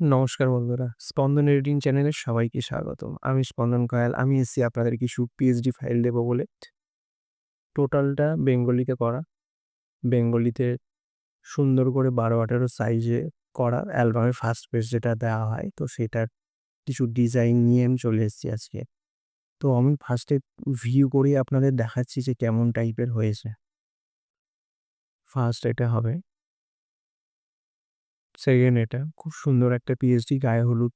নমস্কার বন্ধুরা। স্পন্দন এডিটিং চ্যানেলে সবাইকে স্বাগতম। আমি স্পন্দন কয়াল। আমি এসেছি আপনাদের কিছু পিএইচডি ফাইল দেবো বলে। টোটালটা বেঙ্গলিতে করা। বেঙ্গলিতে সুন্দর করে ১২-১৮ সাইজে করা অ্যালবামের ফার্স্ট পেজ যেটা দেওয়া হয়, তো সেটার কিছু ডিজাইন নিয়ে আমি চলে এসেছি আজকে। তো আমি ফার্স্টে ভিউ করেই আপনাদের দেখাচ্ছি যে কেমন টাইপের হয়েছে। ফার্স্ট এটা হবে। সেকেন্ড এটা খুব সুন্দর একটা পিএইচডি গায়ে হলুদ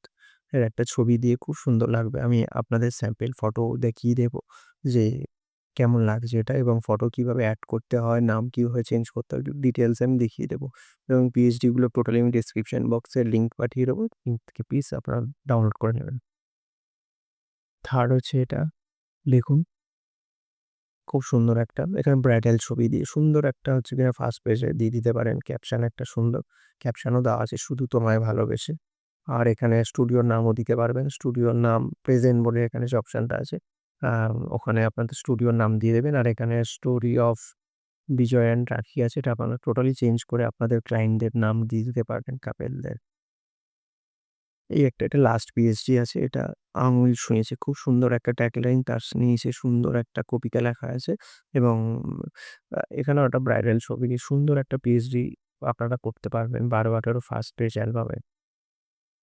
এর একটা ছবি দিয়ে খুব সুন্দর লাগবে। আমি আপনাদের স্যাম্পল ফটো দেখিয়ে দেবো যে কেমন লাগছে এটা এবং ফটো কীভাবে অ্যাড করতে হয়, নাম কীভাবে চেঞ্জ করতে হয়, ডিটেইলস আমি দেখিয়ে দেবো এবং পিএইচডিগুলো টোটালি আমি ডেসক্রিপশন বক্সে লিঙ্ক পাঠিয়ে দেবো। লিঙ্ক থেকে প্লিজ আপনারা ডাউনলোড করে নেবেন। থার্ড হচ্ছে এটা দেখুন। খুব সুন্দর একটা, এখানে ব্রাইডাল ছবি দিয়ে সুন্দর একটা হচ্ছে কিনা ফার্স্ট পেজে দিয়ে দিতে পারেন। ক্যাপশন একটা সুন্দর ক্যাপশনও দেওয়া আছে শুধু তোমায় ভালোবেসে। আর এখানে স্টুডিওর নামও দিতে পারবেন। স্টুডিওর নাম প্রেজেন্ট বলে এখানে যে অপশানটা আছে ওখানে আপনাদের স্টুডিওর নাম দিয়ে দেবেন। আর এখানে স্টোরি অফ বিজয় অ্যান্ড রাখি আছে, এটা আপনারা টোটালি চেঞ্জ করে আপনাদের ক্লায়েন্টদের নাম দিয়ে দিতে পারবেন কাপেলদের এই একটা, এটা লাস্ট পিএইচডি আছে, এটা আঙুল শুয়েছে খুব সুন্দর একটা ট্যাগলাইন তার নিচে সুন্দর একটা কবিতা লেখা আছে এবং এখানে একটা ব্রাইডাল ছবি নিয়ে সুন্দর একটা পিএইচডি আপনারা করতে পারবেন, বারো আঠারো ফার্স্ট পেজ অ্যালবামে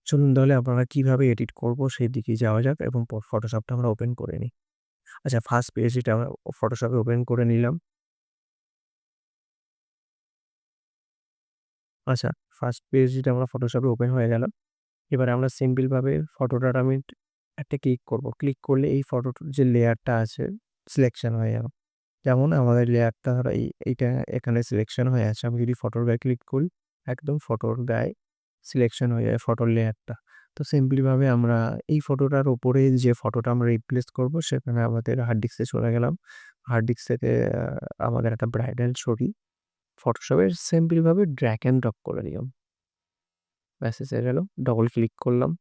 চলুন তাহলে আপনারা কীভাবে এডিট করব, সেই দিকে যাওয়া যাক এবং ফটোশপটা আমরা ওপেন করে নিই। আচ্ছা ফার্স্ট পেজটা আমরা ফটোশপে ওপেন করে নিলাম। আচ্ছা ফার্স্ট পেজটা আমরা ফটোশপে ওপেন হয়ে গেল। এবার আমরা সিম্পলভাবে ফটোটার আমি একটা ক্লিক করব। ক্লিক করলে এই ফটোর যে লেয়ারটা আছে সিলেকশন হয়ে যাবে। যেমন আমাদের লেয়ারটা এই, এইটা এখানে সিলেকশন হয়ে আছে। আমি যদি ফটোর গায়ে ক্লিক করি, একদম ফটোর গায়ে সিলেকশন হয়ে যায় ফটোর লেয়ারটা তো সিম্পলিভাবে আমরা এই ফটোটার ওপরে যে ফটোটা আমরা রিপ্লেস করব, সেখানে আমাদের হার্ড ডিস্কে চলে গেলাম। হার্ড ডিস্ক থেকে আমাদের একটা ব্রাইডাল ছবি ফটোশপের সিম্পলিভাবে ড্র্যাক অ্যান্ড ড্রপ করে দিলাম। ব্যাস এসে গেল ডবল ক্লিক করলাম।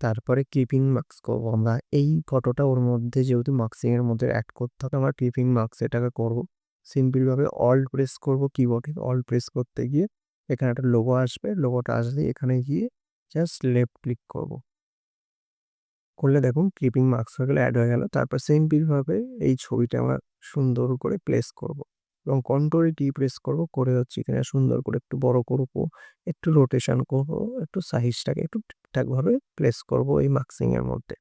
তারপরে ক্লিপিং মার্কস করব আমরা। এই ফটোটা ওর মধ্যে যেহেতু মার্কসিংয়ের মধ্যে অ্যাড করতে হবে, আমরা ক্লিপিং মার্কস এটাকে করব। সিম্পলভাবে অল প্রেস করব কিবোর্ডে অল প্রেস করতে গিয়ে এখানে একটা লোগো আসবে। লোগোটা আসলে এখানে গিয়ে জাস্ট লেফট ক্লিক করব। করলে দেখুন ক্লিপিং মার্কস হয়ে গেলে অ্যাড হয়ে গেল। তারপর সিম্পলভাবে এই ছবিটা আমরা সুন্দর করে প্লেস করব। এবং কন্ট্রোলে টি প্রেস করব, করে হচ্ছে এখানে সুন্দর করে একটু বড় করব, একটু রোটেশন করব, একটু সাইজটাকে একটু ঠিকঠাকভাবে প্লেস করব এই মার্কসিংয়ের মধ্যে।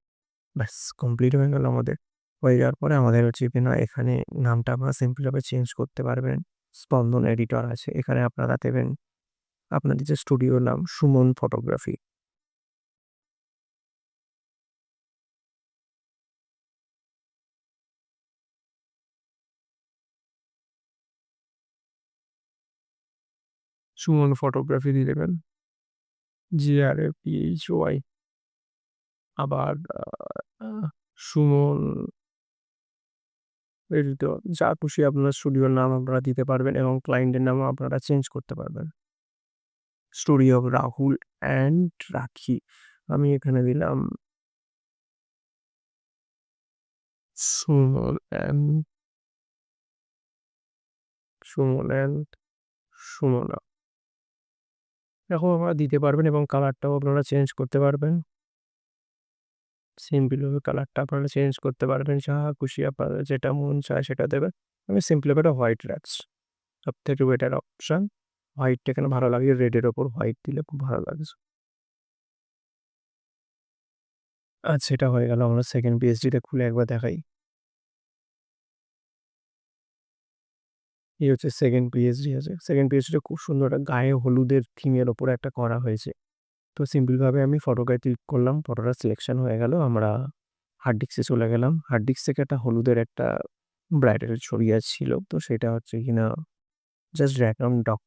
ব্যাস কমপ্লিট হয়ে গেল আমাদের। হয়ে যাওয়ার পরে আমাদের হচ্ছে কিনা এখানে নামটা আপনারা সিম্পলভাবে চেঞ্জ করতে পারবেন। স্পন্দন এডিটর আছে, এখানে আপনারা দেবেন আপনাদের যে স্টুডিওর নাম, সুমন ফটোগ্রাফি সুমন ফটোগ্রাফি দিয়ে দেবেন। G R A P H Y আবার সুমন যা খুশি আপনার স্টুডিওর নাম আপনারা দিতে পারবেন এবং ক্লায়েন্টের নামও আপনারা চেঞ্জ করতে পারবেন। স্টোরি অফ রাহুল অ্যান্ড রাখি আমি এখানে দিলাম সুমন অ্যান্ড সুমন অ্যান্ড সুমনা। এরকম আপনারা দিতে পারবেন এবং কালারটাও আপনারা চেঞ্জ করতে পারবেন। সিম্পলভাবে কালারটা আপনারা চেঞ্জ করতে পারবেন, যা খুশি আপনাদের যেটা মন চায় সেটা দেবেন। আমি সিম্পলভাবে হোয়াইট রাখছি সব থেকে বেটার অপশান হোয়াইটটা এখানে ভালো লাগে? রেডের ওপর হোয়াইট দিলে খুব ভালো লাগছে আচ্ছা এটা হয়ে গেল আমরা সেকেন্ড পিএইচডিটা খুলে একবার দেখাই। এই হচ্ছে সেকেন্ড পিএইচডি আছে। সেকেন্ড পিএইচডিটা খুব সুন্দর একটা গায়ে হলুদের থিমের ওপরে একটা করা হয়েছে। তো সিম্পলভাবে আমি ফটোটায় ক্লিক করলাম ফটোটা সিলেকশন হয়ে গেল, আমরা হার্ড ডিস্কে চলে গেলাম। হার্ড ডিস্ক থেকে একটা হলুদের একটা ব্রাইডাল ছবি ছিল তো সেটা হচ্ছে কিনা just drag and dock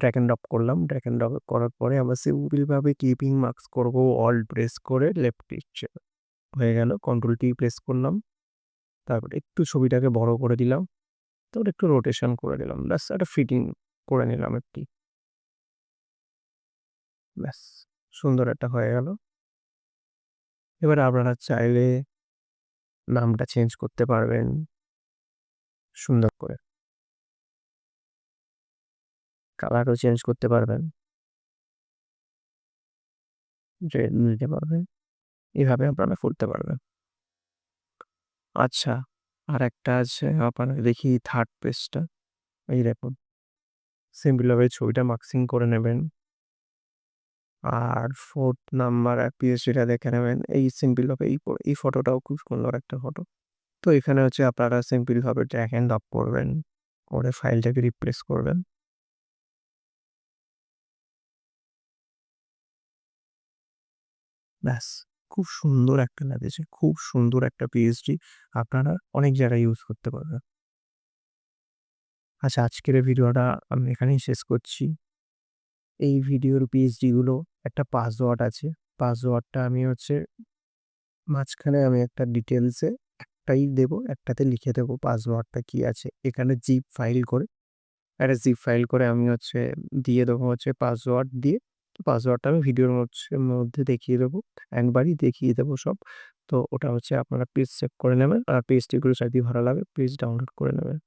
drag and drop করলাম। ড্র্যাক অ্যান্ড ড্রপ করার পরে আমরা সিম্পলভাবে কিপিং মার্কস করব অল প্রেস করে লেফট ক্লিক হয়ে গেল। কন্ট্রোল টি প্রেস করলাম। তারপর একটু ছবিটাকে বড় করে দিলাম। তারপর একটু রোটেশন করে দিলাম ব্যাস, একটা ফিটিং করে নিলাম একটি ব্যাস, সুন্দর একটা হয়ে গেল। এবার আপনারা চাইলে নামটা চেঞ্জ করতে পারবেন। সুন্দর করে। কালারও চেঞ্জ করতে পারবেন। নিতে পারবেন। এভাবে আপনারা করতে পারবেন। আচ্ছা। আরেকটা আছে আপনারা দেখি থার্ড পেজটা এই দেখুন। সিম্পলভাবে ছবিটা মার্কসিং করে নেবেন। আর ফোর্থ নাম্বার পিএসডিটা দেখে নেবেন, এই সিম্পলভাবে এই এই ফটোটাও খুব সুন্দর একটা ফটো তো এখানে হচ্ছে আপনারা সিম্পলভাবে ট্র্যাক অ্যান্ড ড্রপ করবেন, করে ফাইলটাকে রিপ্লেস করবেন। ব্যাস। খুব সুন্দর একটা লাগেছে খুব সুন্দর একটা পিএইচডি আপনারা অনেক জায়গায় ইউজ করতে পারবেন। আচ্ছা আজকের ভিডিওটা আমি এখানেই শেষ করছি। এই ভিডিওর পিএইচডিগুলো, একটা পাসওয়ার্ড আছে, পাসওয়ার্ডটা আমি হচ্ছে মাঝখানে আমি একটা ডিটেলসে একটাই দেবো, একটাতে লিখে দেবো পাসওয়ার্ডটা কি আছে। এখানে জিপ ফাইল করে, একটা জিপ ফাইল করে আমি হচ্ছে দিয়ে দেবো হচ্ছে পাসওয়ার্ড দিয়ে পাসওয়ার্ডটা আমি ভিডিওর মধ্যে মধ্যে দেখিয়ে দেবো। একবারই দেখিয়ে দেবো সব। তো ওটা হচ্ছে আপনারা পেজ চেক করে নেবেন। আর পেজটি করে সাইডে ভালো লাগে পেজ ডাউনলোড করে নেবেন।